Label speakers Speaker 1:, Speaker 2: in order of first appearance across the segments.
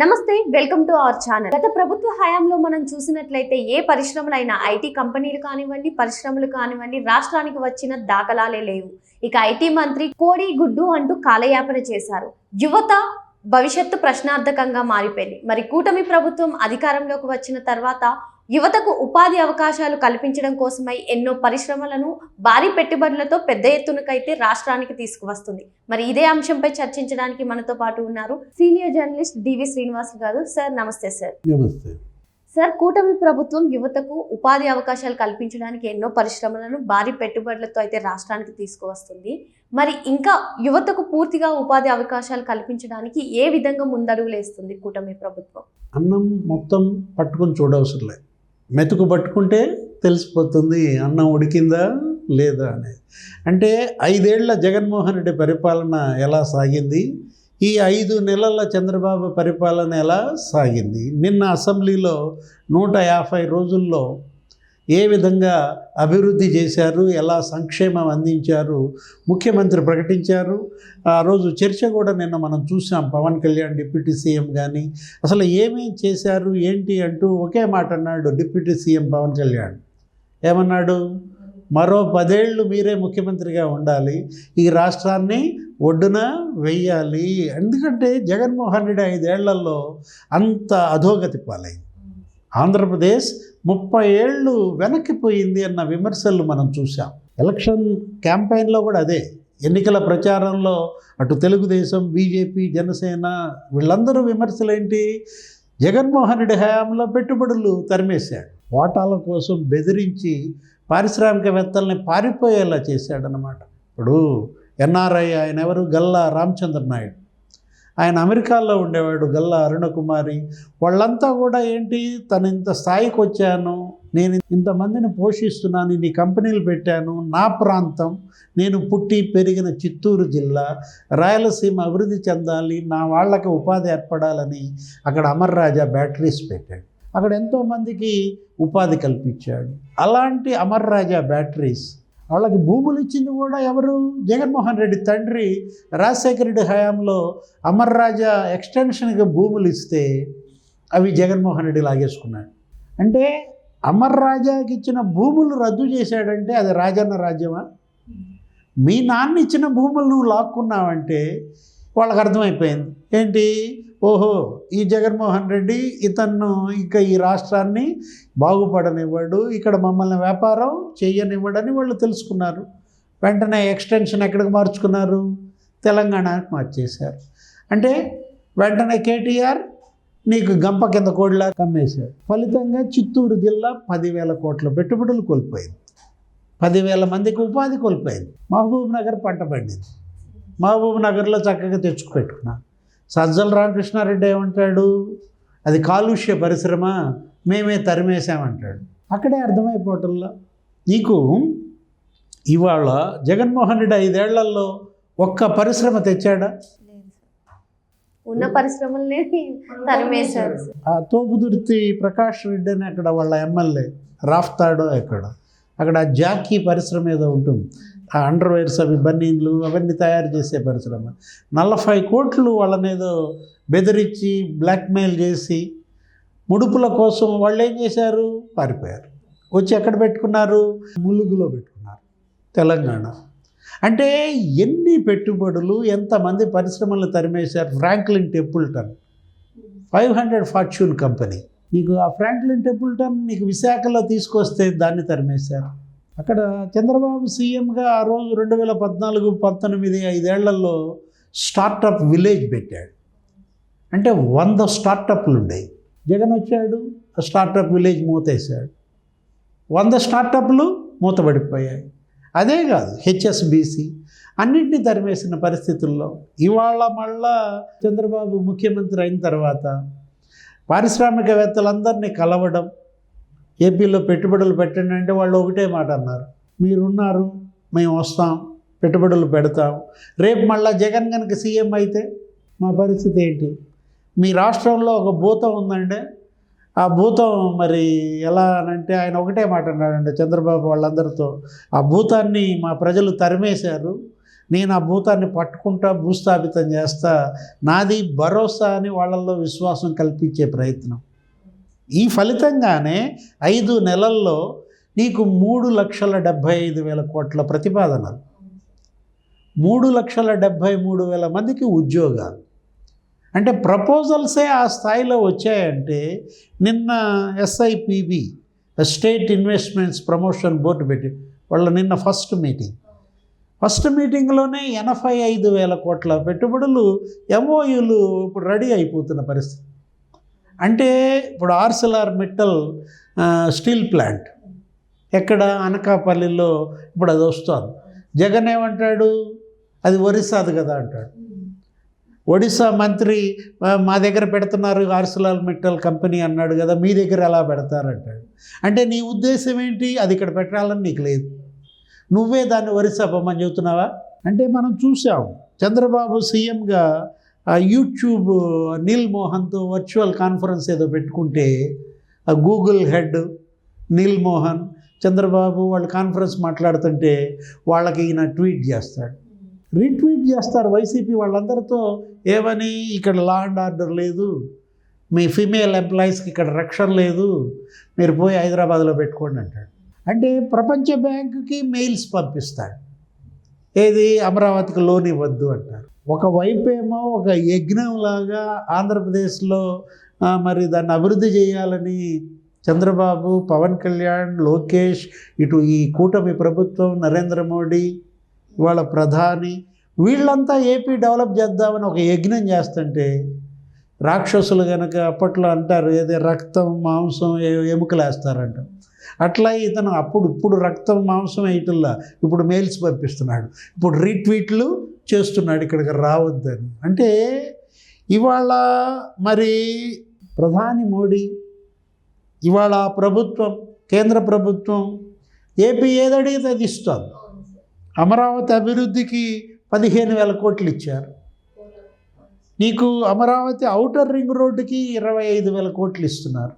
Speaker 1: నమస్తే welcome to our channel. గత ప్రభుత్వ హయాంలో మనం చూసినట్లయితే ఏ పరిశ్రమలైనా ఐటీ కంపెనీలు కానివ్వండి పరిశ్రమలు కానివ్వండి రాష్ట్రానికి వచ్చిన దాఖలాలే లేవు. ఇక ఐటీ మంత్రి కోడి గుడ్డు అంటూ కాలయాపన చేశారు. యువత భవిష్యత్తు ప్రశ్నార్థకంగా మారిపోయింది. మరి కూటమి ప్రభుత్వం అధికారంలోకి వచ్చిన తర్వాత యువతకు ఉపాధి అవకాశాలు కల్పించడం కోసమై ఎన్నో పరిశ్రమలను భారీ పెట్టుబడులతో పెద్ద ఎత్తునకైతే రాష్ట్రానికి తీసుకువస్తుంది. మరి ఇదే అంశంపై చర్చించడానికి మనతో పాటు ఉన్నారు సీనియర్ జర్నలిస్ట్ డివి శ్రీనివాస్ గారు. సార్ నమస్తే సార్.
Speaker 2: నమస్తే.
Speaker 1: సార్ కూటమి ప్రభుత్వం యువతకు ఉపాధి అవకాశాలు కల్పించడానికి ఎన్నో పరిశ్రమలను భారీ పెట్టుబడులతో అయితే రాష్ట్రానికి తీసుకువస్తుంది. మరి ఇంకా యువతకు పూర్తిగా ఉపాధి అవకాశాలు కల్పించడానికి ఏ విధంగా ముందడుగులు వేస్తుంది కూటమి ప్రభుత్వం?
Speaker 2: అన్నం మొత్తం పట్టుకొని చూడవసరం లేదు. మెతుకు పట్టుకుంటే తెలిసిపోతుంది అన్నం ఉడికిందా లేదా అనేది. అంటే ఐదేళ్ళ జగన్మోహన్ రెడ్డి పరిపాలన ఎలా సాగింది? ఈ ఐదు నెలల చంద్రబాబు పరిపాలన ఎలా సాగింది? నిన్న అసెంబ్లీలో నూట యాభై రోజుల్లో ఏ విధంగా అభివృద్ధి చేశారు ఎలా సంక్షేమం అందించారు ముఖ్యమంత్రి ప్రకటించారు. ఆ రోజు చర్చ కూడా నిన్న మనం చూసాం పవన్ కళ్యాణ్ డిప్యూటీ సీఎం కానీ అసలు ఏమేం చేశారు ఏంటి అంటూ ఒకే మాట అన్నాడు డిప్యూటీ సీఎం పవన్ కళ్యాణ్. ఏమన్నాడు? మరో పదేళ్ళు మీరే ముఖ్యమంత్రిగా ఉండాలి ఈ రాష్ట్రాన్ని ఒడ్డున వెయ్యాలి. ఎందుకంటే జగన్మోహన్ రెడ్డి ఐదేళ్ళలో అంత అధోగతి పాలైంది. ఆంధ్రప్రదేశ్ ముప్పై ఏళ్ళు వెనక్కిపోయింది అన్న విమర్శలు మనం చూసాం ఎలక్షన్ క్యాంపెయిన్లో కూడా అదే. ఎన్నికల ప్రచారంలో అటు తెలుగుదేశం బీజేపీ జనసేన వీళ్ళందరూ విమర్శలు ఏంటి జగన్మోహన్ రెడ్డి హయాంలో పెట్టుబడులు తరిమేశాడు. వాటాల కోసం బెదిరించి పారిశ్రామికవేత్తల్ని పారిపోయేలా చేశాడనమాట ఇప్పుడు ఎన్ఆర్ఐ ఆయన ఎవరు? గల్లా రామచంద్ర నాయుడు ఆయన అమెరికాలో ఉండేవాడు గల్లా అరుణకుమారి. వాళ్ళంతా కూడా ఏంటి తను ఇంత స్థాయికి వచ్చాను నేను ఇంతమందిని పోషిస్తున్నాను ఇన్ని కంపెనీలు పెట్టాను నా ప్రాంతం నేను పుట్టి పెరిగిన చిత్తూరు జిల్లా రాయలసీమ అభివృద్ధి చెందాలి నా వాళ్ళకి ఉపాధి ఏర్పడాలని అక్కడ అమర్ రాజా బ్యాటరీస్ పెట్టాడు. అక్కడ ఎంతోమందికి ఉపాధి కల్పించాడు. అలాంటి అమర్ రాజా బ్యాటరీస్ వాళ్ళకి భూములు ఇచ్చింది కూడా ఎవరు? జగన్మోహన్ రెడ్డి తండ్రి రాజశేఖర రెడ్డి హయాంలో అమర్ రాజా ఎక్స్టెన్షన్కి భూములు ఇస్తే అవి జగన్మోహన్ రెడ్డి లాగేసుకున్నాడు. అంటే అమర్ రాజాకి ఇచ్చిన భూములు రద్దు చేశాడంటే అది రాజన్న రాజ్యమా? మీ నాన్న ఇచ్చిన భూములు నువ్వు లాక్కున్నావంటే వాళ్ళకి అర్థమైపోయింది. ఏంటి? ఓహో ఈ జగన్మోహన్ రెడ్డి ఇతను ఇక ఈ రాష్ట్రాన్ని బాగుపడనివ్వడు ఇక్కడ మమ్మల్ని వ్యాపారం చేయనివ్వడని వాళ్ళు తెలుసుకున్నారు. వెంటనే ఎక్స్టెన్షన్ ఎక్కడికి మార్చుకున్నారు? తెలంగాణకి మార్చేశారు. అంటే వెంటనే కేటీఆర్ నీకు గంప కింద కోడిలా కమ్మేశాడు. ఫలితంగా చిత్తూరు జిల్లా పదివేల కోట్ల పెట్టుబడులు కోల్పోయింది. పదివేల మందికి ఉపాధి కోల్పోయింది. మహబూబ్ నగర్ పంట పండింది. మహబూబ్ నగర్లో చక్కగా తెచ్చుకు పెట్టుకున్నాను సజ్జల రామకృష్ణారెడ్డి ఏమంటాడు? అది కాలుష్య పరిశ్రమ మేమే తరిమేశామంటాడు. అక్కడే అర్థమైపోవటంలో. నీకు ఇవాళ జగన్మోహన్ రెడ్డి ఐదేళ్ళలో ఒక్క పరిశ్రమ తెచ్చాడా?
Speaker 1: ఉన్న పరిశ్రమల్ని తరిమేశారు
Speaker 2: ఆ తోపుదుర్తి ప్రకాష్ రెడ్డి అని అక్కడ వాళ్ళ ఎమ్మెల్యే రాఫ్తాడో ఎక్కడ? అక్కడ జాకీ పరిశ్రమ ఏదో ఉంటుంది. ఆ అండర్వేర్స్ అవి బన్నీన్లు అవన్నీ తయారు చేసే పరిశ్రమ. నలభై కోట్లు వాళ్ళని ఏదో బెదిరించి బ్లాక్మెయిల్ చేసి ముడుపుల కోసం వాళ్ళు ఏం చేశారు? పారిపోయారు. వచ్చి ఎక్కడ పెట్టుకున్నారు? ములుగులో పెట్టుకున్నారు. తెలంగాణ. అంటే ఎన్ని పెట్టుబడులు ఎంతమంది పరిశ్రమలు తరిమేశారు? Franklin Templeton. Five hundred fortune company. నీకు ఆ ఫ్రాంక్లిన్ టెంపుల్టన్ నీకు విశాఖలో తీసుకొస్తే దాన్ని తరిమేశారు. అక్కడ చంద్రబాబు సీఎంగా ఆ రోజు రెండు వేల పద్నాలుగు పంతొమ్మిది ఐదేళ్ళలో స్టార్టప్ విలేజ్ పెట్టాడు. అంటే వంద స్టార్టప్లు ఉండేవి జగన్ వచ్చాడు ఆ స్టార్టప్ విలేజ్ మూతేశాడు. వంద స్టార్టప్లు మూతపడిపోయాయి అదే కాదు హెచ్ఎస్బిసి అన్నింటినీ తరిమేసిన పరిస్థితుల్లో ఇవాళ మళ్ళా చంద్రబాబు ముఖ్యమంత్రి అయిన తర్వాత పారిశ్రామికవేత్తలందరినీ కలవడం ఏపీలో పెట్టుబడులు పెట్టండి అంటే వాళ్ళు ఒకటే మాట అన్నారు. మీరున్నారు మేము వస్తాం పెట్టుబడులు పెడతాం. రేపు మళ్ళీ జగన్ కనుక సీఎం అయితే మా పరిస్థితి ఏంటి? మీ రాష్ట్రంలో ఒక భూతం ఉందండి ఆ భూతం మరి ఎలా అనంటే ఆయన ఒకటే మాట అన్నాడండి చంద్రబాబు వాళ్ళందరితో. ఆ భూతాన్ని మా ప్రజలు తరిమేశారు. నేను ఆ భూతాన్ని పట్టుకుంటా భూస్థాపితం చేస్తా. నాది భరోసా అని వాళ్ళల్లో విశ్వాసం కల్పించే ప్రయత్నం. ఈ ఫలితంగానే ఐదు నెలల్లో నీకు మూడు లక్షల డెబ్భై ఐదు వేల కోట్ల ప్రతిపాదనలు. మూడు లక్షల డెబ్భై మూడు వేల మందికి ఉద్యోగాలు. అంటే ప్రపోజల్సే ఆ స్థాయిలో వచ్చాయంటే నిన్న SIPB state investments promotion board పెట్టి వాళ్ళ నిన్న ఫస్ట్ మీటింగ్. ఫస్ట్ మీటింగ్లోనే ఎనభై ఐదు వేల కోట్ల పెట్టుబడులు ఎంఓయూలు ఇప్పుడు రెడీ అయిపోతున్న పరిస్థితి. అంటే ఇప్పుడు ఆర్సెలార్ మిట్టల్ స్టీల్ ప్లాంట్. ఎక్కడ? అనకాపల్లిలో. ఇప్పుడు అది వస్తుంది. జగన్ ఏమంటాడు? అది ఒరిస్సాది కదా అంటాడు. ఒడిశా మంత్రి మా దగ్గర పెడుతున్నారు ఆర్సలాల్ మిట్టల్ కంపెనీ అన్నాడు కదా మీ దగ్గర ఎలా పెడతారంటాడు. అంటే నీ ఉద్దేశం ఏంటి? అది ఇక్కడ పెట్టాలని నీకు లేదు. నువ్వే దాన్ని ఒరిస్సా పొమ్మని చెబుతున్నావా? అంటే మనం చూసాం. చంద్రబాబు సీఎంగా యూట్యూబ్ నీల్ మోహన్తో వర్చువల్ కాన్ఫరెన్స్ ఏదో పెట్టుకుంటే ఆ Google head Neal Mohan Chandrababu వాళ్ళు కాన్ఫరెన్స్ మాట్లాడుతుంటే వాళ్ళకి ఈయన ట్వీట్ చేస్తాడు. రీట్వీట్ చేస్తారు వైసీపీ వాళ్ళందరితో ఏమని? ఇక్కడ లా అండ్ ఆర్డర్ లేదు. మీ ఫిమేల్ ఎంప్లాయీస్కి ఇక్కడ రక్షణ లేదు. మీరు పోయి హైదరాబాద్లో పెట్టుకోండి అంటాడు. అంటే ప్రపంచ బ్యాంకుకి మెయిల్స్ పంపిస్తాడు. ఏది? అమరావతికి లోన్ ఇవ్వద్దు అంటారు. ఒకవైపు ఏమో ఒక యజ్ఞంలాగా ఆంధ్రప్రదేశ్లో మరి దాన్ని అభివృద్ధి చేయాలని చంద్రబాబు పవన్ కళ్యాణ్ లోకేష్ ఇటు ఈ కూటమి ప్రభుత్వం నరేంద్ర మోడీ వాళ్ళ ప్రధాని వీళ్ళంతా ఏపీ డెవలప్ చేద్దామని ఒక యజ్ఞం చేస్తుంటే రాక్షసులు కనుక అప్పట్లో అంటారు ఏదో రక్తం మాంసం ఎముకలేస్తారంట. అట్లా ఇతను అప్పుడు ఇప్పుడు రక్తం మాంసం వేయటంలా ఇప్పుడు మెయిల్స్ పంపిస్తున్నాడు. ఇప్పుడు రీట్వీట్లు చేస్తున్నాడు ఇక్కడికి రావద్దని. అంటే ఇవాళ మరి ప్రధాని మోడీ ఇవాళ ప్రభుత్వం కేంద్ర ప్రభుత్వం ఏపీ ఏదడిగితే అది ఇస్తుంది అమరావతి అభివృద్ధికి పదిహేను వేల కోట్లు ఇచ్చారు. నీకు అమరావతి ఔటర్ రింగ్ రోడ్డుకి ఇరవై ఐదు వేల కోట్లు ఇస్తున్నారు.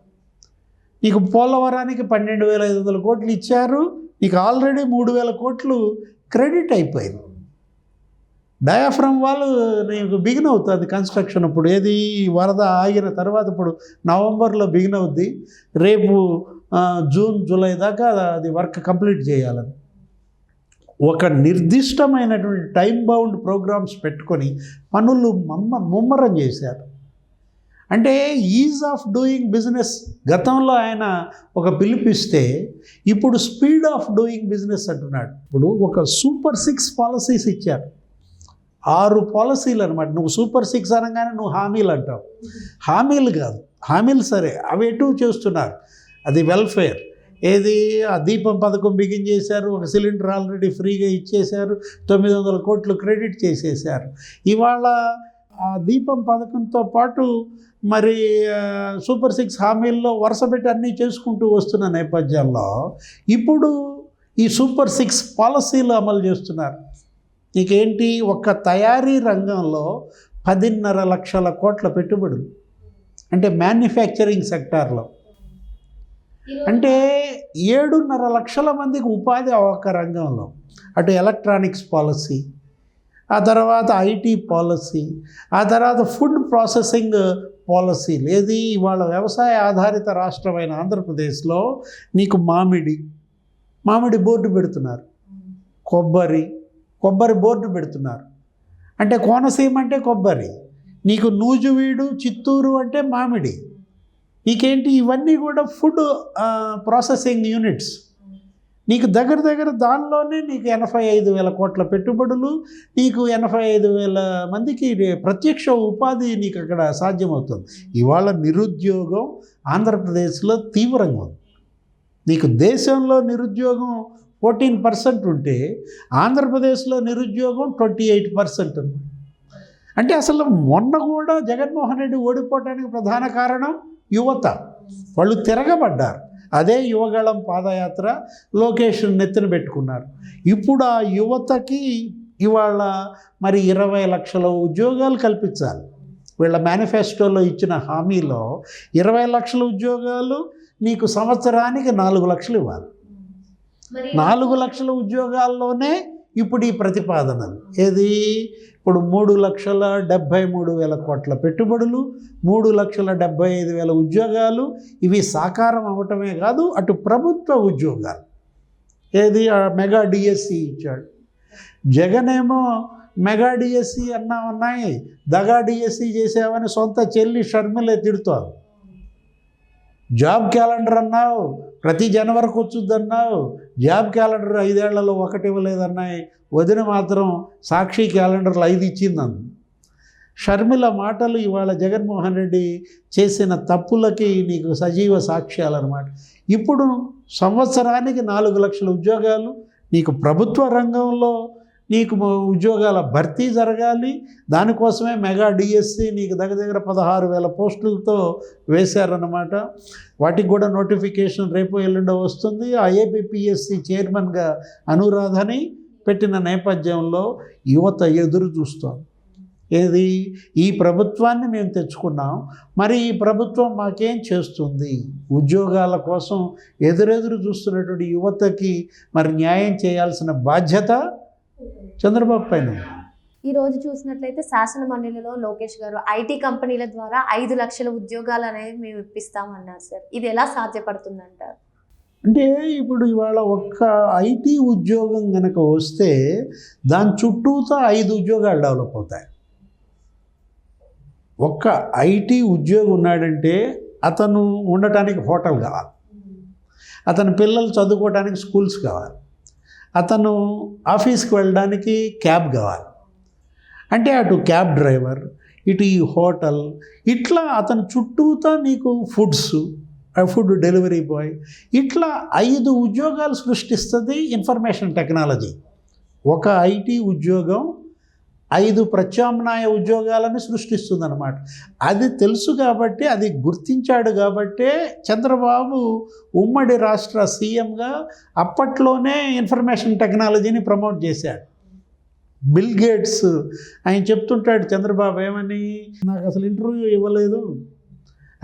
Speaker 2: నీకు పోలవరానికి పన్నెండు వేల ఐదు వందల కోట్లు ఇచ్చారు. నీకు ఆల్రెడీ మూడు వేల కోట్లు క్రెడిట్ అయిపోయింది. డయాఫ్రమ్ వాళ్ళు నీకు బిగిన్ అవుతుంది కన్స్ట్రక్షన్ ఇప్పుడు ఏది? వరద ఆగిన తర్వాత ఇప్పుడు నవంబర్లో బిగిన్ అవుద్ది. రేపు జూన్ జూలై దాకా అది వర్క్ కంప్లీట్ చేయాలని ఒక నిర్దిష్టమైనటువంటి టైం బౌండ్ ప్రోగ్రామ్స్ పెట్టుకొని పనులు మమ్మ ముమ్మరం చేశారు. అంటే ఈజ్ ఆఫ్ డూయింగ్ బిజినెస్. గతంలో ఆయన ఒక పిలిపిస్తే ఇప్పుడు స్పీడ్ ఆఫ్ డూయింగ్ బిజినెస్ అంటున్నాడు. ఇప్పుడు ఒక సూపర్ సిక్స్ పాలసీస్ ఇచ్చారు. ఆరు పాలసీలు అనమాట నువ్వు సూపర్ సిక్స్ అనగానే నువ్వు హామీలు అంటావు. హామీలు కాదు. హామీలు సరే. అవి ఎటు చేస్తున్నారు? అది వెల్ఫేర్. ఏది? ఆ దీపం పథకం బిగిన్ చేశారు. ఒక సిలిండర్ ఆల్రెడీ ఫ్రీగా ఇచ్చేశారు. తొమ్మిది వందల కోట్లు క్రెడిట్ చేసేసారు ఇవాళ ఆ దీపం పథకంతో పాటు మరి సూపర్ సిక్స్ హామీల్లో వరుస పెట్టి అన్నీ చేసుకుంటూ వస్తున్న నేపథ్యంలో ఇప్పుడు ఈ సూపర్ సిక్స్ పాలసీలు అమలు చేస్తున్నారు. నీకేంటి ఒక్క తయారీ రంగంలో పదిన్నర లక్షల కోట్ల పెట్టుబడులు. అంటే మ్యానుఫ్యాక్చరింగ్ సెక్టార్లో. అంటే ఏడున్నర లక్షల మందికి ఉపాధి ఒక రంగంలో. అటు ఎలక్ట్రానిక్స్ పాలసీ ఆ తర్వాత ఐటీ పాలసీ ఆ తర్వాత ఫుడ్ ప్రాసెసింగ్ పాలసీ. ఏది ఇవాళ వ్యవసాయ ఆధారిత రాష్ట్రమైన ఆంధ్రప్రదేశ్లో నీకు మామిడి మామిడి బోర్డు పెడుతున్నారు. కొబ్బరి కొబ్బరి బోర్డు పెడుతున్నారు. అంటే కోనసీమ అంటే కొబ్బరి నీకు నూజువీడు చిత్తూరు అంటే మామిడి. నీకేంటి ఇవన్నీ కూడా ఫుడ్ ప్రాసెసింగ్ యూనిట్స్. నీకు దగ్గర దగ్గర దానిలోనే నీకు ఎనభై ఐదు వేల కోట్ల పెట్టుబడులు నీకు ఎనభై ఐదు వేల మందికి ప్రత్యక్ష ఉపాధి నీకు అక్కడ సాధ్యమవుతుంది. ఇవాళ నిరుద్యోగం ఆంధ్రప్రదేశ్లో తీవ్రంగా ఉంది. నీకు దేశంలో నిరుద్యోగం ఫోర్టీన్ పర్సెంట్ ఉంటే ఆంధ్రప్రదేశ్లో నిరుద్యోగం ట్వంటీ ఎయిట్ పర్సెంట్ ఉంది అంటే అసలు మొన్న కూడా జగన్మోహన్ రెడ్డి ఓడిపోవడానికి ప్రధాన కారణం యువత. వాళ్ళు తిరగబడ్డారు. అదే యువగళం పాదయాత్ర లోకేషన్ నెత్తిన పెట్టుకున్నారు. ఇప్పుడు ఆ యువతకి ఇవాళ మరి ఇరవై లక్షల ఉద్యోగాలు కల్పించాలి. వీళ్ళ మేనిఫెస్టోలో ఇచ్చిన హామీలో ఇరవై లక్షల ఉద్యోగాలు నీకు సంవత్సరానికి నాలుగు లక్షలు ఇవ్వాలి. నాలుగు లక్షల ఉద్యోగాల్లోనే ఇప్పుడు ఈ ప్రతిపాదనలు ఏది? ఇప్పుడు మూడు లక్షల డెబ్భై మూడు వేల కోట్ల పెట్టుబడులు మూడు లక్షల డెబ్భై ఐదు వేల ఉద్యోగాలు. ఇవి సాకారం అవ్వటమే కాదు అటు ప్రభుత్వ ఉద్యోగాలు. ఏది? మెగా డిఎస్సి ఇచ్చాడు. జగన్ ఏమో మెగా డిఎస్సి అన్నా ఉన్నాయి దగా డిఎస్సి చేసావని సొంత చెల్లి షర్మిలే తిడుతోంది. జాబ్ క్యాలెండర్ అన్నావు ప్రతి జనవరికి వచ్చుద్దన్నావు జాబ్ క్యాలెండర్ ఐదేళ్ళలో ఒకటి ఇవ్వలేదన్నాయి. వదిన మాత్రం సాక్షి క్యాలెండర్లు ఐదు ఇచ్చిందని షర్మిల మాటలు ఇవాళ జగన్మోహన్ రెడ్డి చేసిన తప్పులకి నీకు సజీవ సాక్ష్యాలు అనమాట ఇప్పుడు సంవత్సరానికి నాలుగు లక్షల ఉద్యోగాలు నీకు ప్రభుత్వ రంగంలో నీకు ఉద్యోగాల భర్తీ జరగాలి. దానికోసమే మెగా డిఎస్సి నీకు దగ్గర దగ్గర పదహారు వేల పోస్టులతో వేశారన్నమాట. వాటికి కూడా నోటిఫికేషన్ రేపు ఎల్లుండో వస్తుంది. ఐఏబిపిఎస్సి చైర్మన్గా అనురాధని పెట్టిన నేపథ్యంలో యువత ఎదురు చూస్తోంది. ఏది? ఈ ప్రభుత్వాన్ని మేము తెచ్చుకున్నాం. మరి ఈ ప్రభుత్వం మాకేం చేస్తుంది? ఉద్యోగాల కోసం ఎదురెదురు చూస్తున్నటువంటి యువతకి మరి న్యాయం చేయాల్సిన బాధ్యత చంద్రబాబు పైన.
Speaker 1: ఈ రోజు చూసినట్లయితే శాసన మండలిలో లోకేష్ గారు ఐటీ కంపెనీల ద్వారా ఐదు లక్షల ఉద్యోగాలు అనేవి మేము ఇప్పిస్తామన్నారు సార్. ఇది ఎలా సాధ్యపడుతుంది అంటారు
Speaker 2: అంటే ఇప్పుడు ఇవాళ ఒక్క ఐటీ ఉద్యోగం కనుక వస్తే దాని చుట్టూతో ఐదు ఉద్యోగాలు డెవలప్ అవుతాయి. ఒక్క ఐటీ ఉద్యోగి ఉన్నాడంటే అతను ఉండటానికి హోటల్ కావాలి. అతని పిల్లలు చదువుకోవడానికి స్కూల్స్ కావాలి. అతను ఆఫీస్కి వెళ్ళడానికి క్యాబ్ కావాలి. అంటే అటు క్యాబ్ డ్రైవర్ ఇటు ఈ హోటల్ ఇట్లా అతని చుట్టూతో నీకు ఫుడ్స్ ఫుడ్ డెలివరీ బాయ్ ఇట్లా ఐదు ఉద్యోగాలు సృష్టిస్తుంది ఇన్ఫర్మేషన్ టెక్నాలజీ. ఒక ఐటీ ఉద్యోగం ఐదు ప్రత్యామ్నాయ ఉద్యోగాలను సృష్టిస్తుంది అనమాట అది తెలుసు కాబట్టి అది గుర్తించాడు కాబట్టే చంద్రబాబు ఉమ్మడి రాష్ట్ర సీఎంగా అప్పట్లోనే ఇన్ఫర్మేషన్ టెక్నాలజీని ప్రమోట్ చేశాడు. బిల్ గేట్స్ ఆయన చెప్తుంటాడు చంద్రబాబు ఏమని? నాకు అసలు ఇంటర్వ్యూ ఇవ్వలేదు.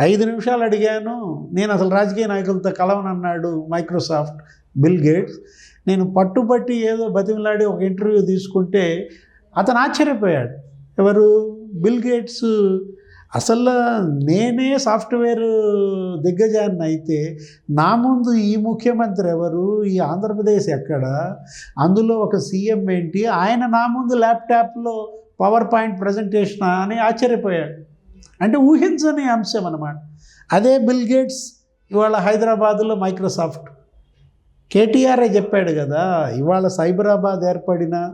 Speaker 2: ఐదు నిమిషాలు అడిగాను. నేను అసలు రాజకీయ నాయకులతో కలవనన్నాడు మైక్రోసాఫ్ట్ బిల్ గేట్స్. నేను పట్టుబట్టి ఏదో బతిమలాడి ఒక ఇంటర్వ్యూ తీసుకుంటే అతను ఆశ్చర్యపోయాడు. ఎవరు? Bill Gates. అసలు నేనే సాఫ్ట్వేర్ దిగ్గజాన్ని అయితే నా ముందు ఈ ముఖ్యమంత్రి ఎవరు? ఈ ఆంధ్రప్రదేశ్ ఎక్కడ? అందులో ఒక సీఎం ఏంటి? ఆయన నా ముందు ల్యాప్టాప్లో పవర్ పాయింట్ ప్రజెంటేషన్ అని ఆశ్చర్యపోయాడు. అంటే ఊహించని అంశం అనమాట అదే బిల్ గేట్స్ ఇవాళ హైదరాబాద్లో మైక్రోసాఫ్ట్. కేటీఆర్ఏ చెప్పాడు కదా ఇవాళ సైబరాబాద్ ఏర్పడిన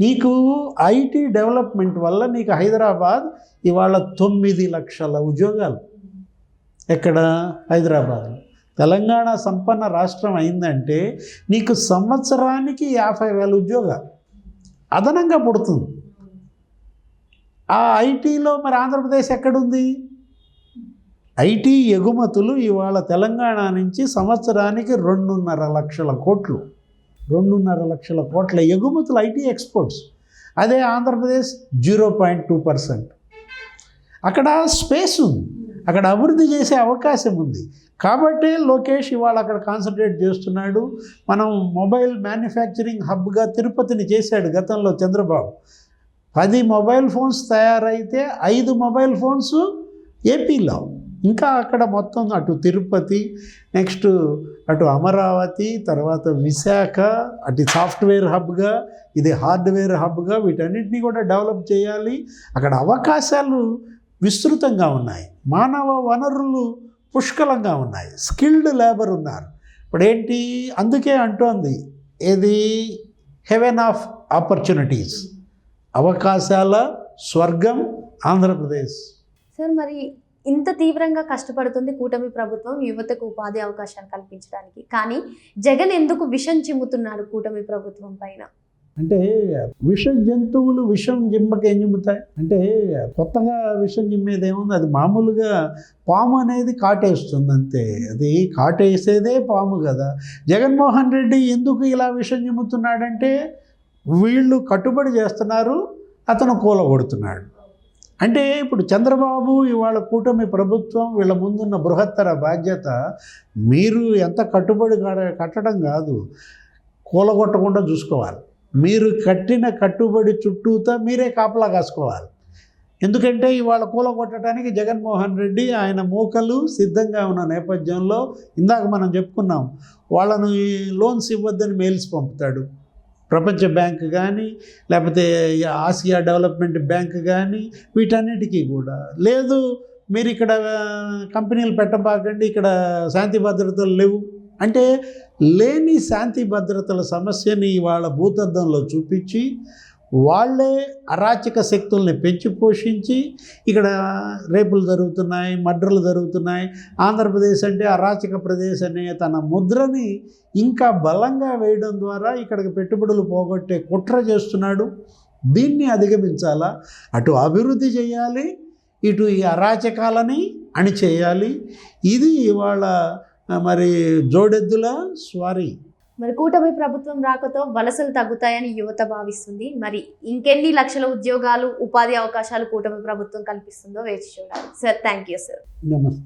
Speaker 2: నీకు ఐటీ డెవలప్మెంట్ వల్ల నీకు హైదరాబాద్ ఇవాళ తొమ్మిది లక్షల ఉద్యోగాలు. ఎక్కడ? హైదరాబాద్లో తెలంగాణ సంపన్న రాష్ట్రం అయిందంటే నీకు సంవత్సరానికి యాభై వేల ఉద్యోగాలు. అదనంగా పుడుతుంది. ఆ ఐటీలో మరి ఆంధ్రప్రదేశ్ ఎక్కడుంది? ఐటీ ఎగుమతులు ఇవాళ తెలంగాణ నుంచి సంవత్సరానికి రెండున్నర లక్షల కోట్లు. రెండున్నర లక్షల కోట్ల ఎగుమతులు ఐటీ ఎక్స్పోర్ట్స్. అదే Andhra Pradesh zero point two percent. అక్కడ స్పేస్ ఉంది. అక్కడ అభివృద్ధి చేసే అవకాశం ఉంది. కాబట్టి లోకేష్ ఇవాళ అక్కడ కాన్సన్ట్రేట్ చేస్తున్నాడు. మనం మొబైల్ మ్యానుఫ్యాక్చరింగ్ హబ్గా తిరుపతిని చేశాడు గతంలో చంద్రబాబు. పది మొబైల్ ఫోన్స్ తయారైతే ఐదు మొబైల్ ఫోన్స్ ఏపీలో. ఇంకా అక్కడ మొత్తం అటు తిరుపతి నెక్స్ట్ అటు అమరావతి తర్వాత విశాఖ అటు సాఫ్ట్వేర్ హబ్గా ఇది హార్డ్వేర్ హబ్గా వీటన్నిటిని కూడా డెవలప్ చేయాలి. అక్కడ అవకాశాలు విస్తృతంగా ఉన్నాయి. మానవ వనరులు పుష్కలంగా ఉన్నాయి. స్కిల్డ్ లేబర్ ఉన్నారు. ఇప్పుడు ఏంటి అందుకే అంటోంది. ఏది? Heaven of opportunities. అవకాశాల స్వర్గం ఆంధ్రప్రదేశ్.
Speaker 1: సార్ మరి ఇంత తీవ్రంగా కష్టపడుతుంది కూటమి ప్రభుత్వం యువతకు ఉపాధి అవకాశాలు కల్పించడానికి. కానీ జగన్ ఎందుకు విషం చిమ్ముతున్నాడు కూటమి ప్రభుత్వం పైన?
Speaker 2: అంటే విష జంతువులు విషం జిమ్మకి ఏం జిమ్ముతాయి? అంటే కొత్తగా విషం జిమ్మేది ఏముంది? అది మామూలుగా పాము అనేది కాటేస్తుంది అంతే. అది కాటేసేదే పాము కదా. జగన్మోహన్ రెడ్డి ఎందుకు ఇలా విషం జిమ్ముతున్నాడంటే వీళ్ళు కట్టుబడి చేస్తున్నారు అతను కూలగొడుతున్నాడు. అంటే ఇప్పుడు చంద్రబాబు ఇవాళ కూటమి ప్రభుత్వం వీళ్ళ ముందున్న బృహత్తర బాధ్యత మీరు ఎంత కట్టుబడి కట్టడం కాదు కూలగొట్టకుండా చూసుకోవాలి. మీరు కట్టిన కట్టుబడి చుట్టూతో మీరే కాపలా కాసుకోవాలి. ఎందుకంటే ఇవాళ కూల కొట్టడానికి జగన్మోహన్ రెడ్డి ఆయన మూకలు సిద్ధంగా ఉన్న నేపథ్యంలో ఇందాక మనం చెప్పుకున్నాం వాళ్ళను ఈ లోన్స్ ఇవ్వద్దని మెయిల్స్ పంపుతాడు. ప్రపంచ బ్యాంక్ కానీ లేకపోతే ఆసియా డెవలప్మెంట్ బ్యాంక్ కానీ వీటన్నిటికీ కూడా. లేదు మీరు ఇక్కడ కంపెనీలు పెట్టబాకండి ఇక్కడ శాంతి భద్రతలు లేవు. అంటే లేని శాంతి భద్రతల సమస్యని వాళ్ళ భూతద్దంలో చూపించి వాళ్ళే అరాచక శక్తుల్ని పెంచి పోషించి ఇక్కడ రేపులు జరుగుతున్నాయి మడ్రలు జరుగుతున్నాయి. ఆంధ్రప్రదేశ్ అంటే అరాచక ప్రదేశ్ అనే తన ముద్రని ఇంకా బలంగా వేయడం ద్వారా ఇక్కడికి పెట్టుబడులు పోగొట్టే కుట్ర చేస్తున్నాడు. దీన్ని అధిగమించాలా? అటు అభివృద్ధి చేయాలి ఇటు ఈ అరాచకాలని అణిచేయాలి. ఇది ఇవాళ మరి జోడెద్దుల స్వారీ.
Speaker 1: మరి కూటమి ప్రభుత్వం రాకతో వలసలు తగ్గుతాయని యువత భావిస్తుంది. మరి ఇంకెన్ని లక్షల ఉద్యోగాలు ఉపాధి అవకాశాలు కూటమి ప్రభుత్వం కల్పిస్తుందో వేచి చూడాలి. సార్ థ్యాంక్ యూ సార్
Speaker 2: నమస్తే